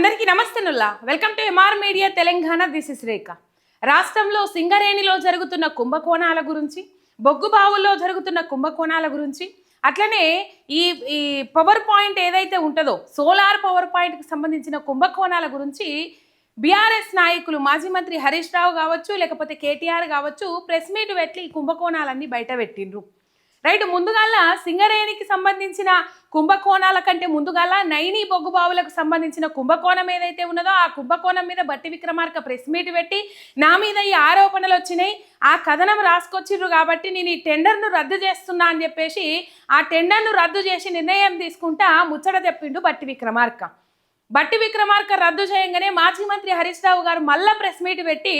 అందరికీ నమస్తేనుల్లా. Welcome to MR media Telangana this is Rekha రాష్ట్రంలో సింగరేణిలో జరుగుతున్న కుంభకోణాల గురించి బొగ్గుబావుల్లో జరుగుతున్న కుంభకోణాల గురించి అట్లనే ఈ ఈ పవర్ పాయింట్ ఏదైతే ఉంటుందో సోలార్ పవర్ పాయింట్కి సంబంధించిన కుంభకోణాల గురించి బీఆర్ఎస్ నాయకులు మాజీ మంత్రి హరీష్ రావు కావచ్చు లేకపోతే కేటీఆర్ కావచ్చు ప్రెస్ మీట్ పెట్టి ఈ కుంభకోణాలన్నీ బయట పెట్టిండ్రు. రైట్ ముందుగాల సింగరేణికి సంబంధించిన కుంభకోణాల కంటే ముందుగాల నైని బొగ్గుబావులకు సంబంధించిన కుంభకోణం ఏదైతే ఉన్నదో ఆ కుంభకోణం మీద బట్టి విక్రమార్క ప్రెస్ మీట్ పెట్టి నా మీద ఈ ఆరోపణలు వచ్చినాయి. ఆ కథనం రాసుకొచ్చిర్రు కాబట్టి నేను ఈ టెండర్ను రద్దు చేస్తున్నా అని చెప్పేసి ఆ టెండర్ను రద్దు చేసి నిర్ణయం తీసుకుంటా ముచ్చట చెప్పిండు బట్టి విక్రమార్క. బట్టి విక్రమార్క రద్దు చేయంగానే మాజీ మంత్రి హరీష్ రావు గారు మళ్ళా ప్రెస్ మీట్ పెట్టి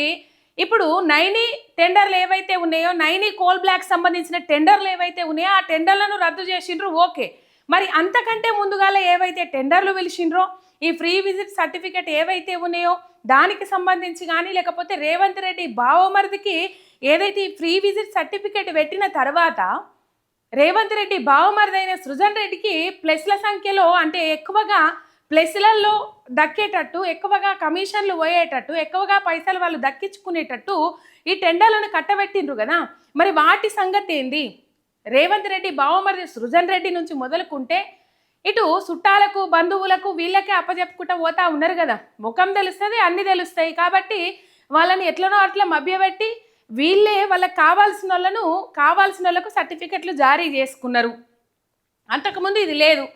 ఇప్పుడు నైనీ టెండర్లు ఏవైతే ఉన్నాయో నైనీ కోల్ బ్లాక్ సంబంధించిన టెండర్లు ఏవైతే ఉన్నాయో ఆ టెండర్లను రద్దు చేసిండ్రు ఓకే. మరి అంతకంటే ముందుగాల ఏవైతే టెండర్లు పిలిచిండ్రో ఈ ఫ్రీ విజిట్ సర్టిఫికేట్ ఏవైతే ఉన్నాయో దానికి సంబంధించి కానీ లేకపోతే రేవంత్ రెడ్డి బావమరిదికి ఏదైతే ఈ ఫ్రీ విజిట్ సర్టిఫికేట్ పెట్టిన తర్వాత రేవంత్ రెడ్డి బావమరిదైన సృజన్ రెడ్డికి ప్లస్ల సంఖ్యలో అంటే ఎక్కువగా ప్లస్లలో దక్కేటట్టు ఎక్కువగా కమిషన్లు పోయేటట్టు ఎక్కువగా పైసలు వాళ్ళు దక్కించుకునేటట్టు ఈ టెండర్లను కట్టబెట్టిండ్రు కదా. మరి వాటి సంగతి ఏంది? రేవంత్ రెడ్డి బావమరిది సృజన్ రెడ్డి నుంచి మొదలుకుంటే ఇటు చుట్టాలకు బంధువులకు వీళ్ళకే అప్పజెప్పుకుంటా పోతా ఉన్నారు కదా. ముఖం తెలుస్తుంది అన్ని తెలుస్తాయి కాబట్టి వాళ్ళని ఎట్లనో అట్లా మభ్యపెట్టి వీళ్ళే వాళ్ళకి కావాల్సిన వాళ్ళను కావాల్సిన వాళ్ళకు సర్టిఫికెట్లు జారీ చేసుకున్నారు. అంతకుముందు ఇది లేదు.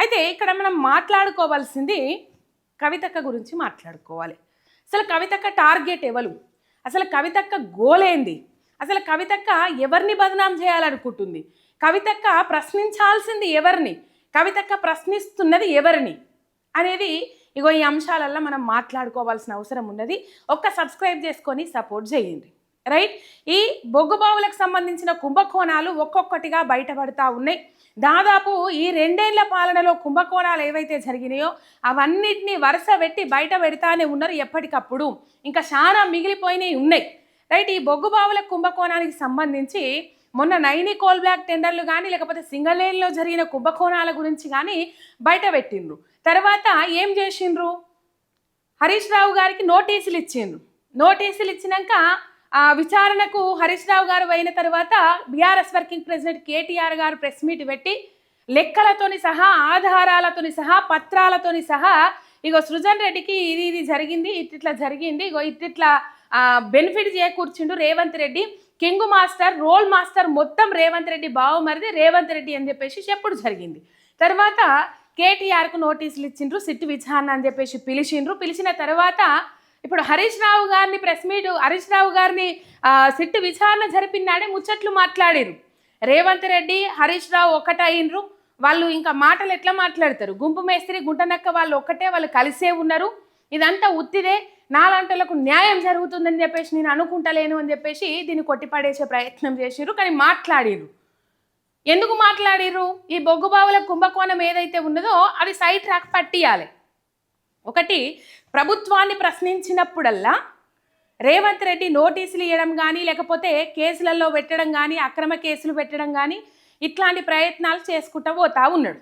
అయితే ఇక్కడ మనం మాట్లాడుకోవాల్సింది కవితక్క గురించి మాట్లాడుకోవాలి. అసలు కవితక్క టార్గెట్ ఎవరు? అసలు కవితక్క గోలేంది అసలు కవితక్క ఎవరిని బదనాం చేయాలనుకుంటుంది? కవితక్క ప్రశ్నించాల్సింది ఎవరిని? కవితక్క ప్రశ్నిస్తున్నది ఎవరిని? అనేది ఇగో ఈ అంశాలల్లో మనం మాట్లాడుకోవాల్సిన అవసరం ఉన్నది. ఒక్క సబ్స్క్రైబ్ చేసుకొని సపోర్ట్ చేయండి. రైట్? ఈ బొగ్గు బావులకు సంబంధించిన కుంభకోణాలు ఒక్కొక్కటిగా బయటపడతా ఉన్నాయి. దాదాపు ఈ రెండేళ్ళ పాలనలో కుంభకోణాలు ఏవైతే జరిగినాయో అవన్నిటిని వరుస పెట్టి బయట పెడతానే ఉన్నారు ఎప్పటికప్పుడు. ఇంకా చాలా మిగిలిపోయినవి ఉన్నాయి. రైట్? ఈ బొగ్గు బావుల కుంభకోణానికి సంబంధించి మొన్న నైని కోల్ బ్లాక్ టెండర్లు కానీ లేకపోతే సింగలేన్లో జరిగిన కుంభకోణాల గురించి కానీ బయట పెట్టిండ్రు. తర్వాత ఏం చేసిండ్రు? హరీష్ రావు గారికి నోటీసులు ఇచ్చిండ్రు నోటీసులు ఇచ్చినాక విచారణకు హరీష్ రావు గారు అయిన తర్వాత బీఆర్ఎస్ వర్కింగ్ ప్రెసిడెంట్ కేటీఆర్ గారు ప్రెస్ మీట్ పెట్టి లెక్కలతోని సహా ఆధారాలతోని సహా పత్రాలతోని సహా ఇగో సృజన్ రెడ్డికి ఇది ఇది జరిగింది ఇట్లా జరిగింది ఇగో ఇట్లా benefit చేకూర్చిండు Revanth Reddy. King master role master మొత్తం రేవంత్ రెడ్డి బావమరిది రేవంత్ రెడ్డి అని చెప్పేసి చెప్పుడు జరిగింది. తర్వాత కేటీఆర్కు నోటీసులు ఇచ్చిండ్రు సిట్టు విచారణ అని చెప్పేసి పిలిచిండ్రు. పిలిచిన తర్వాత ఇప్పుడు హరీష్ రావు గారిని ప్రెస్ మీట్ హరీష్ రావు గారిని సిట్టు విచారణ జరిపినాడే ముచ్చట్లు మాట్లాడారు రేవంత్ రెడ్డి హరీష్ రావు ఒకటైనరు వాళ్ళు ఇంకా మాటలు ఎట్లా మాట్లాడతారు? గుంపు మేస్త్రి గుంటనక్క వాళ్ళు ఒక్కటే వాళ్ళు కలిసే ఉన్నారు. ఇదంతా ఉత్తిదే. నాలాంటలకు న్యాయం జరుగుతుందని చెప్పేసి నేను అనుకుంటలేను అని చెప్పేసి దీన్ని కొట్టిపడేసే ప్రయత్నం చేసిర్రు కానీ మాట్లాడిరు ఎందుకు మాట్లాడిర్రు? ఈ బొగ్గుబావుల కుంభకోణం ఏదైతే ఉన్నదో అది సైడ్ ట్రాక్ పట్టియాలి. ఒకటి ప్రభుత్వాన్ని ప్రశ్నించినప్పుడల్లా రేవంత్ రెడ్డి నోటీసులు ఇవ్వడం కానీ లేకపోతే కేసులలో పెట్టడం కానీ అక్రమ కేసులు పెట్టడం కానీ ఇట్లాంటి ప్రయత్నాలు చేసుకుంటూ పోతా ఉన్నాడు.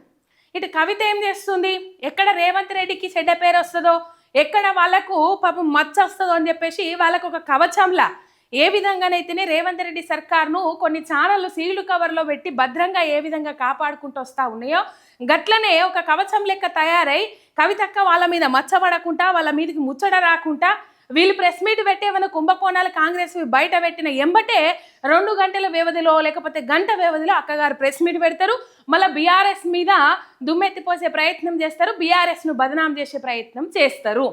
ఇటు కవిత ఏం చేస్తుంది? ఎక్కడ రేవంత్ రెడ్డికి చెడ్డ పేరు వస్తుందో ఎక్కడ వాళ్ళకు పాపం మచ్చ వస్తుందో అని చెప్పేసి వాళ్ళకు ఒక కవచంలా ఏ విధంగానైతేనే రేవంత్ రెడ్డి సర్కార్ను కొన్ని ఛానళ్ళు సీలు కవర్లో పెట్టి భద్రంగా ఏ విధంగా కాపాడుకుంటూ వస్తూ ఉన్నాయో గట్లనే ఒక కవచం లెక్క తయారై కవితక్క వాళ్ళ మీద మచ్చబడకుండా వాళ్ళ మీదకి ముచ్చట రాకుండా వీళ్ళు ప్రెస్ మీట్ పెట్టే మన కుంభకోణాలు కాంగ్రెస్ బయట పెట్టిన ఎంబటే రెండు గంటల వ్యవధిలో లేకపోతే గంట వ్యవధిలో అక్కగారు ప్రెస్ మీట్ పెడతారు. మళ్ళీ బీఆర్ఎస్ మీద దుమ్మెత్తిపోసే ప్రయత్నం చేస్తారు బీఆర్ఎస్ను బదనాం చేసే ప్రయత్నం చేస్తారు.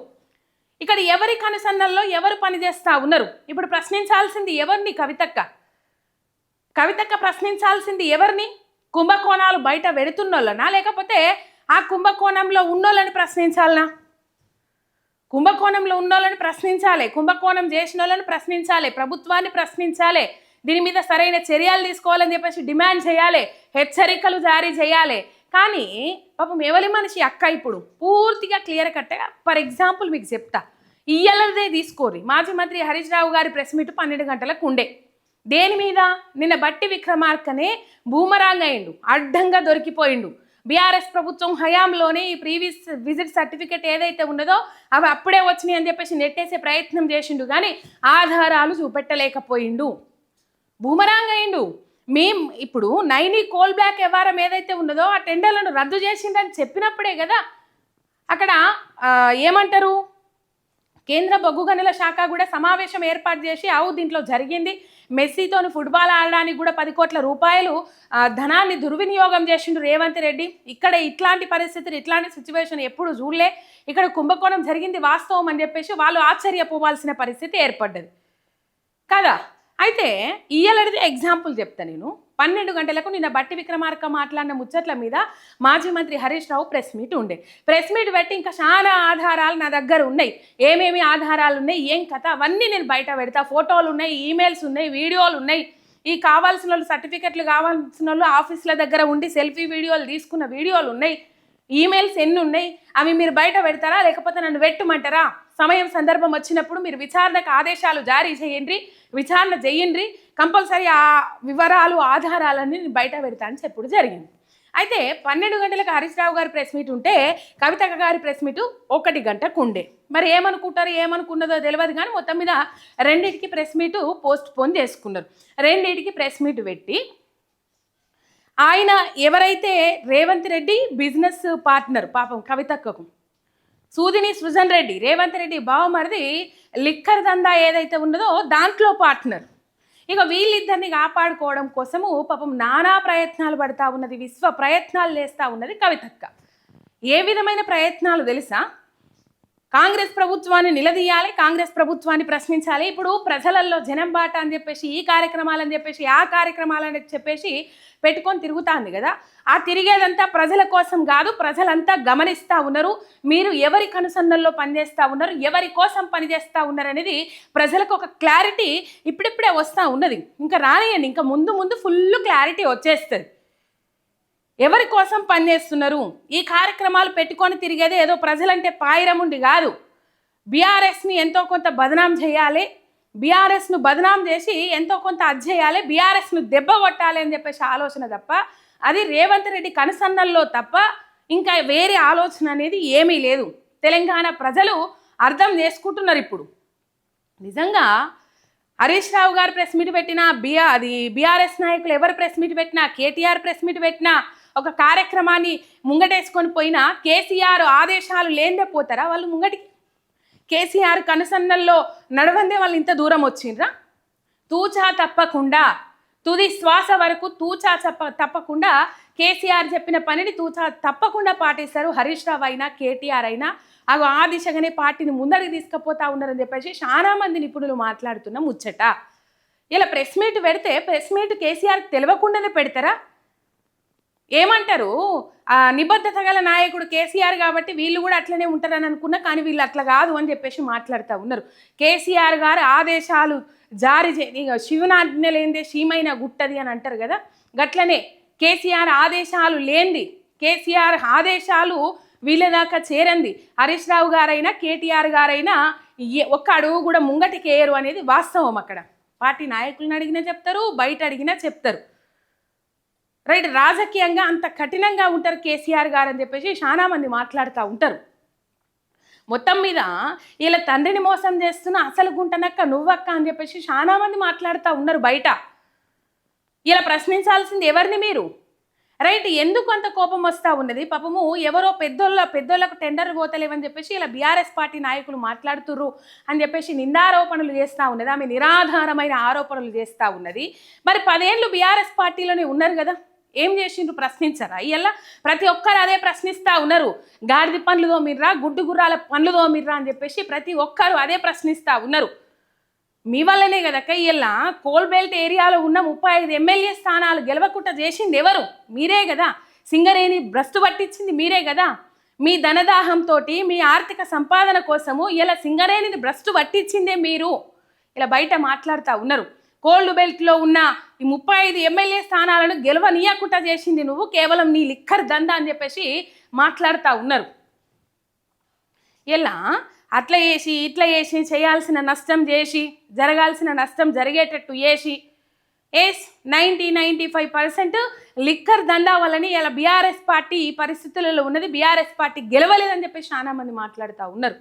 ఇక్కడ ఎవరి కనుసన్నల్లో ఎవరు పనిచేస్తూ ఉన్నారు? ఇప్పుడు ప్రశ్నించాల్సింది ఎవరిని కవితక్క? కవితక్క ప్రశ్నించాల్సింది ఎవరిని? కుంభకోణాలు బయట వెడుతున్నోళ్ళనా? లేకపోతే ఆ కుంభకోణంలో ఉన్నోళ్ళని ప్రశ్నించాలనా? కుంభకోణంలో ఉన్నోళ్ళని ప్రశ్నించాలి. కుంభకోణం చేసిన వాళ్ళని ప్రశ్నించాలి. ప్రభుత్వాన్ని ప్రశ్నించాలి. దీని మీద సరైన చర్యలు తీసుకోవాలని చెప్పేసి డిమాండ్ చేయాలి. హెచ్చరికలు జారీ చేయాలి. కానీ పాపం ఎవరి మనిషి అక్క ఇప్పుడు పూర్తిగా క్లియర్ కట్టగా ఫర్ ఎగ్జాంపుల్ మీకు చెప్తా. ఇయ్యలదే తీసుకోరి మాజీ మంత్రి హరీష్ రావు గారి ప్రెస్ మీట్ పన్నెండు గంటలకు ఉండే. దేని మీద? నిన్న బట్టి విక్రమార్కనే బూమరాంగ్ అయిండు. అడ్డంగా దొరికిపోయిండు. బీఆర్ఎస్ ప్రభుత్వం హయాంలోనే ఈ ప్రీవియస్ విజిట్ సర్టిఫికేట్ ఏదైతే ఉన్నదో అవి అప్పుడే వచ్చినాయి అని చెప్పేసి నెట్టేసే ప్రయత్నం చేసిండు కానీ ఆధారాలు చూపెట్టలేకపోయిండు. బూమరాంగ్ అయిండు. మేం ఇప్పుడు నైని కోల్ బ్లాక్ వ్యవహారం ఏదైతే ఉన్నదో ఆ టెండర్లను రద్దు చేసిందని చెప్పినప్పుడే కదా అక్కడ ఏమంటారు? కేంద్ర బొగ్గు గనుల శాఖ కూడా సమావేశం ఏర్పాటు చేసి అవు దీంట్లో జరిగింది. మెస్సీతోని ఫుట్బాల్ ఆడడానికి కూడా పది కోట్ల రూపాయలు ధనాన్ని దుర్వినియోగం చేసిండు రేవంత్ రెడ్డి. ఇక్కడ ఇట్లాంటి పరిస్థితులు ఇట్లాంటి సిచ్యువేషన్ ఎప్పుడు చూడలే. ఇక్కడ కుంభకోణం జరిగింది వాస్తవం అని చెప్పేసి వాళ్ళు ఆశ్చర్యపోవాల్సిన పరిస్థితి ఏర్పడ్డది. కదా? అయితే ఇయ్యలడిది ఎగ్జాంపుల్ చెప్తా నేను. పన్నెండు గంటలకు నిన్న బట్టి విక్రమార్క మాట్లాడిన ముచ్చట్ల మీద మాజీ మంత్రి హరీష్ రావు ప్రెస్ మీట్ ఉండే. ప్రెస్ మీట్ పెట్టి ఇంకా చాలా ఆధారాలు నా దగ్గర ఉన్నాయి. ఏమేమి ఆధారాలు ఉన్నాయి? ఏం కథ? అవన్నీ నేను బయట పెడతా. ఫోటోలు ఉన్నాయి ఈమెయిల్స్ ఉన్నాయి వీడియోలు ఉన్నాయి. ఈ కావాల్సిన వాళ్ళు సర్టిఫికెట్లు కావాల్సిన వాళ్ళు ఆఫీసుల దగ్గర ఉండి సెల్ఫీ వీడియోలు తీసుకున్న వీడియోలు ఉన్నాయి. ఈమెయిల్స్ ఎన్ని ఉన్నాయి? అవి మీరు బయట పెడతారా? లేకపోతే నన్ను పెట్టమంటారా సమయం సందర్భం వచ్చినప్పుడు మీరు విచారణకు ఆదేశాలు జారీ చేయండి విచారణ చేయండి కంపల్సరీ ఆ వివరాలు ఆధారాలన్నీ నేను బయట పెడతా అని చెప్పుడు జరిగింది. అయితే పన్నెండు గంటలకు హరీష్ రావు గారి ప్రెస్ మీట్ ఉంటే కవితక్క గారి ప్రెస్ మీట్ ఒకటి గంటకు ఉండే. మరి ఏమనుకుంటారు ఏమనుకున్నదో తెలియదు కానీ మొత్తం మీద రెండింటికి ప్రెస్ మీటు పోస్ట్ పోన్ చేసుకున్నారు. రెండింటికి ప్రెస్ మీట్ పెట్టి ఆయన ఎవరైతే రేవంత్ రెడ్డి బిజినెస్ పార్ట్నర్ పాపం కవితక్కకు సూదిని సృజన్ రెడ్డి రేవంత్ రెడ్డి బావమరిది లిక్కర్ దందా ఏదైతే ఉన్నదో దాంట్లో పార్ట్నర్ ఇక వీళ్ళిద్దరిని కాపాడుకోవడం కోసము పాపం నానా ప్రయత్నాలు పడతా ఉన్నది విశ్వ ప్రయత్నాలు చేస్తూ ఉన్నది కవితక్క. ఏ విధమైన ప్రయత్నాలు తెలుసా? కాంగ్రెస్ ప్రభుత్వాన్ని నిలదీయాలి కాంగ్రెస్ ప్రభుత్వాన్ని ప్రశ్నించాలి. ఇప్పుడు ప్రజలలో జనం బాట అని చెప్పేసి ఈ కార్యక్రమాలని చెప్పేసి ఆ కార్యక్రమాలని చెప్పేసి పెట్టుకొని తిరుగుతాంది కదా. ఆ తిరిగేదంతా ప్రజల కోసం కాదు ప్రజలంతా గమనిస్తూ ఉన్నారు. మీరు ఎవరి కనుసన్నల్లో పనిచేస్తూ ఉన్నారు ఎవరి కోసం పనిచేస్తూ ఉన్నారు అనేది ప్రజలకు ఒక క్లారిటీ ఇప్పుడిప్పుడే వస్తూ ఉన్నది. ఇంకా రానియండి ఇంకా ముందు ముందు ఫుల్ క్లారిటీ వచ్చేస్తుంది. ఎవరి కోసం పనిచేస్తున్నారు ఈ కార్యక్రమాలు పెట్టుకొని తిరిగేది ఏదో ప్రజలంటే పాయిరముండి కాదు. బీఆర్ఎస్ని ఎంతో కొంత బదనాం చేయాలి. బీఆర్ఎస్ను బదనాం చేసి ఎంతో కొంత అది బీఆర్ఎస్ను దెబ్బ కొట్టాలి అని చెప్పేసి ఆలోచన తప్ప అది రేవంత్ రెడ్డి కనుసన్నల్లో తప్ప ఇంకా వేరే ఆలోచన అనేది ఏమీ లేదు. తెలంగాణ ప్రజలు అర్థం చేసుకుంటున్నారు ఇప్పుడు. నిజంగా హరీష్ రావు గారు ప్రెస్ మీట్ పెట్టినా బిఆర్ అది బీఆర్ఎస్ నాయకులు ఎవరు ప్రెస్ మీట్ పెట్టినా కేటీఆర్ ప్రెస్ మీట్ పెట్టినా ఒక కార్యక్రమాన్ని ముంగటేసుకొని పోయినా కేసీఆర్ ఆదేశాలు లేనిదే పోతారా? వాళ్ళు ముంగటికి కేసీఆర్ కనుసన్నల్లో నడవందే వాళ్ళు ఇంత దూరం వచ్చిండ్రా? తూచా తప్పకుండా తుది శ్వాస వరకు తూచా తప్ప తప్పకుండా కేసీఆర్ చెప్పిన పనిని తూచా తప్పకుండా పాటిస్తారు. హరీష్ రావు అయినా కేటీఆర్ అయినా అగో ఆ దిశగానే పార్టీని ముందరికి తీసుకుపోతా ఉన్నారని చెప్పేసి చాలా మంది నిపుణులు మాట్లాడుతున్న ముచ్చట. ఇలా ప్రెస్ మీట్ పెడితే ప్రెస్ మీట్ కేసీఆర్ తెలియకుండానే పెడతారా? ఏమంటారు? ఆ నిబద్ధత గల నాయకుడు కేసీఆర్ కాబట్టి వీళ్ళు కూడా అట్లనే ఉంటారని అనుకున్నా కానీ వీళ్ళు అట్లా కాదు అని చెప్పేసి మాట్లాడుతూ ఉన్నారు. కేసీఆర్ గారు ఆదేశాలు జారీ చే ఇక శివునాజ్ఞ లేనిదే శీమైన గుట్టది అని అంటారు కదా? గట్లనే కేసీఆర్ ఆదేశాలు లేనిది కేసీఆర్ ఆదేశాలు వీళ్ళ దాకా చేరంది. హరీష్ రావు గారైనా కేటీఆర్ గారైనా ఒక్క అడుగు కూడా ముంగటికి వేయరు అనేది వాస్తవం అక్కడ. పార్టీ నాయకులను అడిగినా చెప్తారు బయట అడిగినా చెప్తారు. రైట్ రాజకీయంగా అంత కఠినంగా ఉంటారు కేసీఆర్ గారు అని చెప్పేసి చాలామంది మాట్లాడుతూ ఉంటారు. మొత్తం మీద వీళ్ళ తండ్రిని మోసం చేస్తున్న అసలు గుంటనక్క నువ్వక్క అని చెప్పేసి చాలామంది మాట్లాడుతూ ఉన్నారు బయట. ఇలా ప్రశ్నించాల్సింది ఎవరిని మీరు? రైట్ ఎందుకు అంత కోపం వస్తూ ఉన్నది? పాపము ఎవరో పెద్దోళ్ళ పెద్దోళ్ళకు టెండర్ పోతలేవని చెప్పేసి ఇలా బీఆర్ఎస్ పార్టీ నాయకులు మాట్లాడుతుర్రు అని చెప్పేసి నిందారోపణలు చేస్తూ ఉన్నది. ఆమె నిరాధారమైన ఆరోపణలు చేస్తూ ఉన్నది. మరి పదేళ్ళు బీఆర్ఎస్ పార్టీలోనే ఉన్నారు కదా? ఏం చేసిండ్రు? ప్రశ్నించరా? ఇలా ప్రతి ఒక్కరు అదే ప్రశ్నిస్తూ ఉన్నారు. గాడిద పనులు తోమిర్రా గుడ్డు గుర్రాల పనులు తోమిర్రా అని చెప్పేసి ప్రతి ఒక్కరు అదే ప్రశ్నిస్తూ ఉన్నారు. మీ వల్లనే కదక్క ఇలా కోల్ బెల్ట్ ఏరియాలో ఉన్న ముప్పై ఐదు ఎమ్మెల్యే స్థానాలు గెలవకుండా చేసింది ఎవరు? మీరే కదా. సింగరేణి భ్రష్టు పట్టించింది మీరే కదా. మీ ధనదాహంతో మీ ఆర్థిక సంపాదన కోసము ఇలా సింగరేణిని భ్రష్టు పట్టించిందే మీరు. ఇలా బయట మాట్లాడుతూ ఉన్నారు. కోల్డ్ బెల్ట్లో ఉన్న ఈ ముప్పై ఐదు ఎమ్మెల్యే స్థానాలను గెలవనీయకుండా చేసింది నువ్వు కేవలం నీ లిక్కర్ దందా అని చెప్పేసి మాట్లాడుతూ ఉన్నారు. ఇలా అట్లా చేసి ఇట్లా చేసి చేయాల్సిన నష్టం చేసి జరగాల్సిన నష్టం జరిగేటట్టు చేసి yes ninety ninety five percent liquor దందా వలని ఇలా బీఆర్ఎస్ పార్టీ ఈ పరిస్థితులలో ఉన్నది బీఆర్ఎస్ పార్టీ గెలవలేదని చెప్పేసి చాలా మంది మాట్లాడుతూ ఉన్నారు.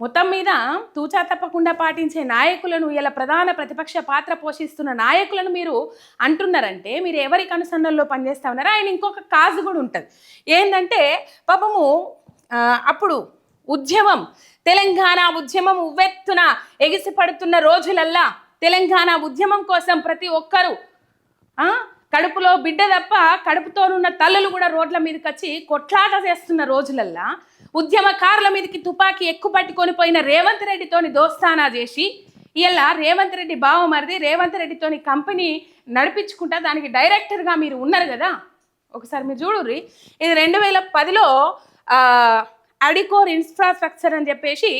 మొత్తం మీద తూచా తప్పకుండా పాటించే నాయకులను ఇలా ప్రధాన ప్రతిపక్ష పాత్ర పోషిస్తున్న నాయకులను మీరు అంటున్నారంటే మీరు ఎవరి కనుసన్నల్లో పనిచేస్తా ఉన్నారో ఆయన ఇంకొక కాజు కూడా ఉంటుంది. ఏంటంటే పాపము అప్పుడు ఉద్యమం తెలంగాణ ఉద్యమం ఉవ్వెత్తున ఎగిసిపడుతున్న రోజులల్లా తెలంగాణ ఉద్యమం కోసం ప్రతి ఒక్కరూ కడుపులో బిడ్డ తప్ప కడుపుతోనున్న తల్లులు కూడా రోడ్ల మీదకి వచ్చి కొట్లాట చేస్తున్న రోజులల్లా ఉద్యమకారుల మీదకి తుపాకీ ఎక్కువ పట్టుకొని పోయిన రేవంత్ రెడ్డితోని దోస్తానా చేసి ఇలా రేవంత్ రెడ్డి బావమరిది రేవంత్ రెడ్డితోని కంపెనీ నడిపించుకుంటా దానికి డైరెక్టర్గా మీరు ఉన్నారు కదా. ఒకసారి మీరు చూడుర్రి. ఇది రెండు వేల పదిలో అడికోర్ ఇన్ఫ్రాస్ట్రక్చర్ అని చెప్పేసి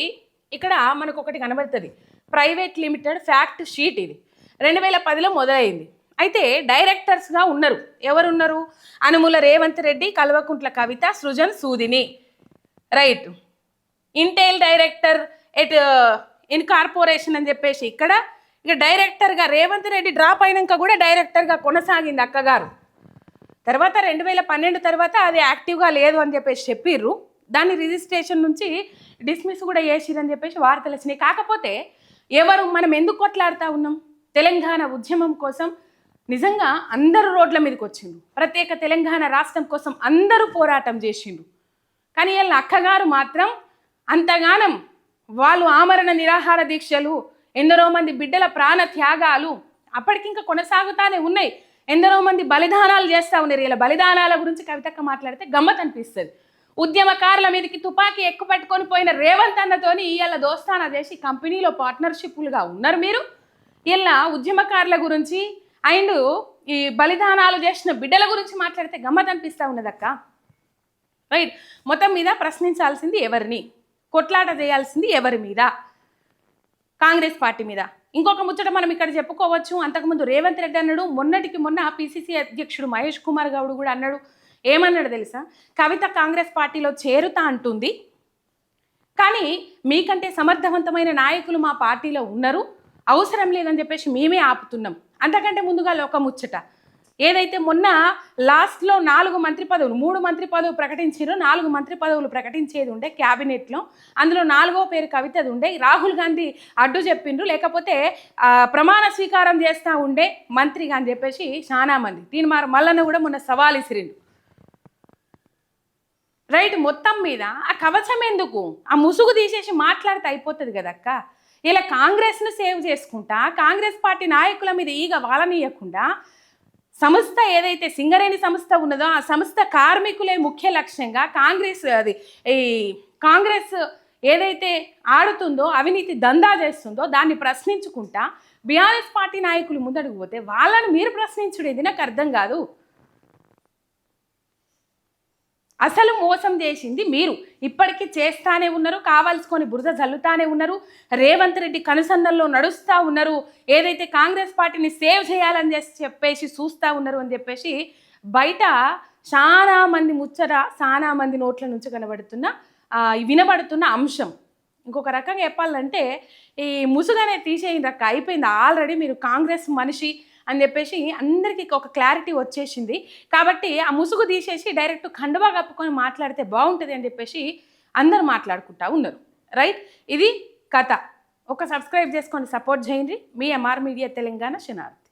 ఇక్కడ మనకు ఒకటి కనబడుతుంది. ప్రైవేట్ లిమిటెడ్ ఫ్యాక్ట్ షీట్ ఇది. రెండు వేల పదిలో మొదలైంది. అయితే డైరెక్టర్స్గా ఉన్నారు. ఎవరున్నారు? Anumula Revanth Reddy Kalvakuntla Kavitha Srujan Sudini. Right. Intel director at in corporation అని చెప్పేసి ఇక్కడ ఇక డైరెక్టర్గా రేవంత్ రెడ్డి డ్రాప్ అయినాక కూడా డైరెక్టర్గా కొనసాగింది అక్కగారు. తర్వాత రెండు వేల పన్నెండు తర్వాత అది యాక్టివ్గా లేదు అని చెప్పేసి చెప్పిర్రు. దాన్ని రిజిస్ట్రేషన్ నుంచి డిస్మిస్ కూడా చేసిరని చెప్పేసి వార్తలు వచ్చినాయి. కాకపోతే ఎవరు మనం ఎందుకు కొట్లాడుతూ ఉన్నాం? తెలంగాణ ఉద్యమం కోసం నిజంగా అందరూ రోడ్ల మీదకి వచ్చిండ్రు. ప్రత్యేక తెలంగాణ రాష్ట్రం కోసం అందరూ పోరాటం చేసిండ్రు. కానీ వీళ్ళ అక్కగారు మాత్రం అంతగానం వాళ్ళు ఆమరణ నిరాహార దీక్షలు ఎందరో మంది బిడ్డల ప్రాణ త్యాగాలు అప్పటికింకా కొనసాగుతానే ఉన్నాయి. ఎందరో మంది బలిదానాలు చేస్తూ ఉన్నారు. ఇలా బలిదానాల గురించి కవితక్క మాట్లాడితే గమ్మత్ అనిపిస్తుంది. ఉద్యమకారుల మీదకి తుపాకీ ఎక్కువ పట్టుకొని పోయిన రేవంత్ అన్నతోని ఇవాళ దోస్తానా చేసి కంపెనీలో పార్ట్నర్షిప్లుగా ఉన్నారు మీరు. ఇలా ఉద్యమకారుల గురించి అండ్ ఈ బలిదానాలు చేసిన బిడ్డల గురించి మాట్లాడితే గమ్మత్ అనిపిస్తూ ఉన్నదక్క? రైట్ మొత్తం మీద ప్రశ్నించాల్సింది ఎవరిని? కొట్లాట చేయాల్సింది ఎవరి మీద? కాంగ్రెస్ పార్టీ మీద. ఇంకొక ముచ్చట మనం ఇక్కడ చెప్పుకోవచ్చు. అంతకుముందు రేవంత్ రెడ్డి అన్నాడు మొన్నటికి మొన్న పిసిసి అధ్యక్షుడు మహేష్ కుమార్ గౌడ్ కూడా అన్నాడు. ఏమన్నాడు తెలుసా? కవిత కాంగ్రెస్ పార్టీలో చేరుతా అంటుంది. కానీ మీకంటే సమర్థవంతమైన నాయకులు మా పార్టీలో ఉన్నారు. అవసరం లేదని చెప్పేసి మేమే ఆపుతున్నాం. అంతకంటే ముందుగా ఒక ముచ్చట ఏదైతే మొన్న లాస్ట్లో నాలుగు మంత్రి పదవులు మూడు మంత్రి పదవులు ప్రకటించారో నాలుగు మంత్రి పదవులు ప్రకటించేది ఉండే క్యాబినెట్లో అందులో నాలుగో పేరు కవితది ఉండే రాహుల్ గాంధీ అడ్డు చెప్పిండ్రు లేకపోతే ప్రమాణ స్వీకారం చేస్తూ ఉండే మంత్రిగా అని చెప్పేసి చాలా మంది దీని మరి మల్లన్న కూడా మొన్న సవాల్ ఇసిరిండు. రైట్ మొత్తం మీద ఆ కవచం ఎందుకు? ఆ ముసుగు తీసేసి మాట్లాడితే అయిపోతుంది కదక్క ఇలా కాంగ్రెస్ను సేవ్ చేసుకుంటా కాంగ్రెస్ పార్టీ నాయకుల మీద ఈగ వాలనీయకుండా సంస్థ ఏదైతే సింగరేణి సంస్థ ఉన్నదో ఆ సంస్థ కార్మికులే ముఖ్య లక్ష్యంగా కాంగ్రెస్ అది ఈ కాంగ్రెస్ ఏదైతే ఆడుతుందో అవినీతి దందా చేస్తుందో దాన్ని ప్రశ్నించుకుంటా బీఆర్ఎస్ పార్టీ నాయకులు ముందడుగు పోతే వాళ్ళని మీరు ప్రశ్నించుడేది నాకు అర్థం కాదు. అసలు మోసం చేసింది మీరు. ఇప్పటికీ చేస్తానే ఉన్నారు కావాల్సుకొని బురద జల్లుతానే ఉన్నారు రేవంత్ రెడ్డి కనుసన్నల్లో నడుస్తూ ఉన్నారు ఏదైతే కాంగ్రెస్ పార్టీని సేవ్ చేయాలని చేసి చెప్పేసి చూస్తూ ఉన్నారు అని చెప్పేసి బయట చాలా మంది ముచ్చట చాలా మంది నోట్ల నుంచి కనబడుతున్న వినబడుతున్న అంశం. ఇంకొక రకంగా చెప్పాలంటే ఈ ముసుగనే తీసేయండి రక్క అయిపోయింది. ఆల్రెడీ మీరు కాంగ్రెస్ మనిషి అని చెప్పేసి అందరికీ ఒక క్లారిటీ వచ్చేసింది. కాబట్టి ఆ ముసుగు తీసేసి డైరెక్ట్ కండువా కప్పుకొని మాట్లాడితే బాగుంటుంది అని చెప్పేసి అందరు మాట్లాడుకుంటా ఉన్నారు. రైట్ ఇది కథ. ఒక సబ్స్క్రైబ్ చేసుకొని సపోర్ట్ చేయండి. మీ ఎంఆర్ మీడియా తెలంగాణ శనార్థ్